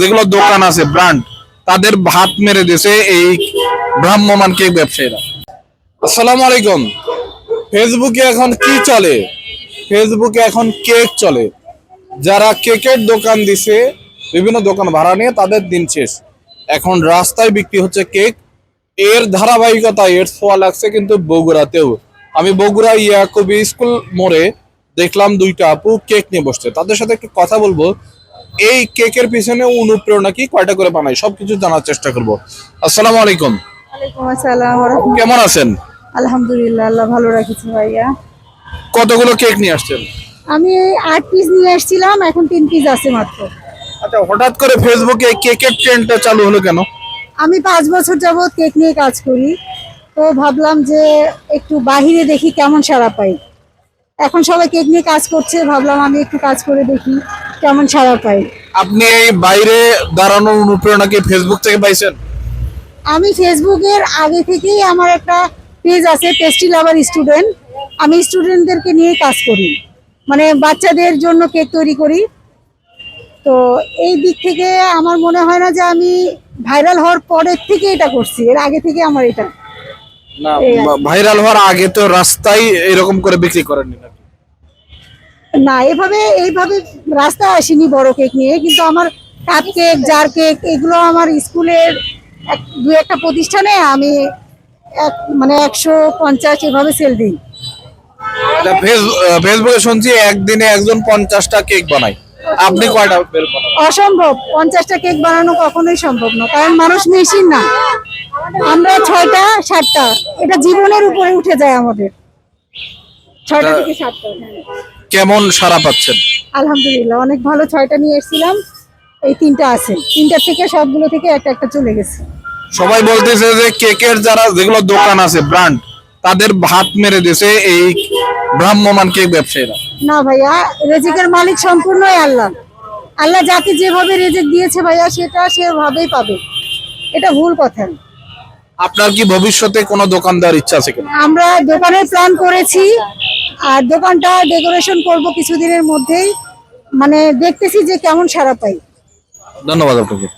যেগুলো দোকান আছে ব্র্যান্ড তাদের ভাত মেরে দিয়েছে এই ভ্রাম্যমান কেক ব্যবসায়ীরা। আসসালামু আলাইকুম। ফেসবুকে এখন কি চলে? ফেসবুকে এখন কেক চলে। যারা কেকের দোকান দিছে, বিভিন্ন দোকান ভাড়া নিয়ে তাদের দিন শেষ। এখন রাস্তায় বিক্রি হচ্ছে কেক। এর ধারাবাহিকতা, এর ছোঁয়া লাগছে কিন্তু বগুড়াতেও। আমি বগুড়া ইয়াকুবি স্কুল মোড়ে দেখলাম দুইটা আপু কেক নিয়ে বসছে। তাদের সাথে একটু কথা বলব। এই কেকের পিছনে অনুপ্রেরণা কি কয়টা করে বানাই? সবকিছু জানার চেষ্টা করব। আসসালামু আলাইকুম। ওয়ালাইকুম আসসালাম কেমন আছেন? আলহামদুলিল্লাহ আল্লাহ ভালো রাখিছে ভাইয়া। কতগুলো কেক নিয়ে আসছেন? আমি আট পিস নিয়ে এসেছিলাম এখন তিন পিস আছে মাত্র। আচ্ছা হঠাৎ করে ফেসবুকে কেকের ট্রেন্ডটা চালু হলো কেন? আমি পাঁচ বছর যাবত কেক নিয়ে কাজ করি তো ভাবলাম যে একটু বাহিরে দেখি কেমন সাড়া পাই। এখন সবাই কেক নিয়ে কাজ করছে ভাবলাম আমি একটু কাজ করে দেখি। কেমন সাড়া পাই? আপনি এই বাইরে দাঁড়ানোর অনুপ্রেরণা কি ফেসবুক থেকে পাইছেন? আমি ফেসবুকের আগে থেকেই আমার একটা পেজ আছে পেস্ট্রি লাভার স্টুডেন্ট আমি স্টুডেন্টদেরকে নিয়ে কাজ করি। মানে বাচ্চাদের জন্য কেক তৈরি করি। তো এই দিক থেকে আমার মনে হয় না যে আমি ভাইরাল হওয়ার পরের থেকে এটা করছি। এর আগে থেকে আমার এটা। ভাইরাল হওয়ার আগে তো রাস্তায় এরকম করে বিক্রি করেননি নাকি? না এভাবে এইভাবে রাস্তায় আসিনি বড় কেক নিয়ে কিন্তু আমার কাপ কেক জার কেক এগুলো আমার স্কুলের এক দু একটা প্রতিষ্ঠানে আমি এক মানে একশো পঞ্চাশ এভাবে সেল দিই। আচ্ছা, ফেসবুকে শুনছি একদিনে একজন পঞ্চাশটা কেক বানায়। আপনি কয়টা অসম্ভব পঞ্চাশটা কেক বানানো কখনোই সম্ভব না কারণ মানুষ মেশিন না। আমরা ছয়টা সাতটা এটা জীবনের উপরে উঠে যায় আমাদের। ছয়টা থেকে সাতটা। কেমন সারা পাচ্ছেন? আলহামদুলিল্লাহ অনেক ভালো ছয়টা নিয়ে এসেছিলাম। এই তিনটা আছে। তিনটা থেকে সবগুলো থেকে একটা একটা চলে গেছে। সবাই বলতেছে যে কেকের যারা যেগুলো দোকান আছে ব্র্যান্ড তাদের ভাত মেরে দিয়েছে এই ভ্রাম্যমান কেক ব্যবসায়ীরা। না ভাইয়া রেজেকের মালিক সম্পূর্ণই আল্লাহ। আল্লাহ যাকে যেভাবে রেজেক দিয়েছে ভাইয়া সেটা সেভাবেই পাবে। এটা ভুল কথা। আপনার কি ভবিষ্যতে কোনো দোকানদার ইচ্ছা আছে কিনা? আমরা দোকানের প্ল্যান করেছি আর দোকানটা ডেকোরেশন করব কিছুদিনের মধ্যেই। মানে দেখতেছি যে কেমন সারা পাই। ধন্যবাদ আপনাকে।